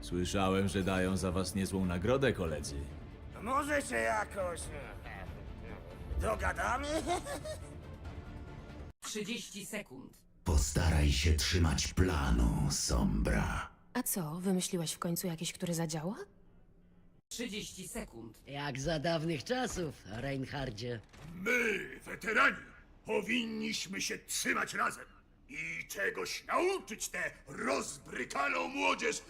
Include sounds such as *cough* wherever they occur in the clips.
Słyszałem, że dają za was niezłą nagrodę, koledzy. Może się jakoś e, dogadamy? 30 sekund. Postaraj się trzymać planu, Sombra. A co, wymyśliłaś w końcu jakieś, które zadziała? 30 sekund. Jak za dawnych czasów, Reinhardzie. My, weterani, powinniśmy się trzymać razem i czegoś nauczyć tę rozbrykaną młodzież. *laughs*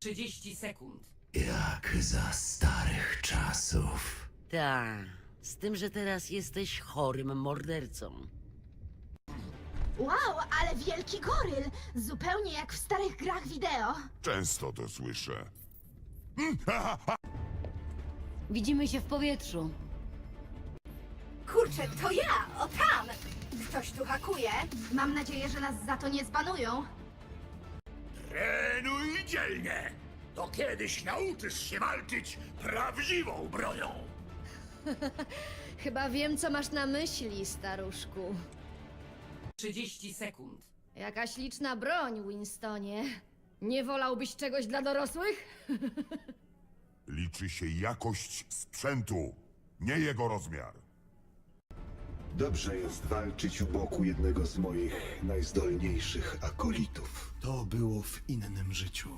30 sekund. Jak za starych czasów. Ta, z tym, że teraz jesteś chorym mordercą. Wow, ale wielki goryl! Zupełnie jak w starych grach wideo. Często to słyszę. Widzimy się w powietrzu. Kurczę, to ja! O tam! Ktoś tu hakuje. Mam nadzieję, że nas za to nie zbanują. Trenuj dzielnie. To kiedyś nauczysz się walczyć prawdziwą bronią. *laughs* Chyba wiem, co masz na myśli, staruszku. 30 sekund. Jakaś liczna broń, Winstonie. Nie wolałbyś czegoś dla dorosłych? *laughs* Liczy się jakość sprzętu, nie jego rozmiar. Dobrze jest walczyć u boku jednego z moich najzdolniejszych akolitów. To było w innym życiu.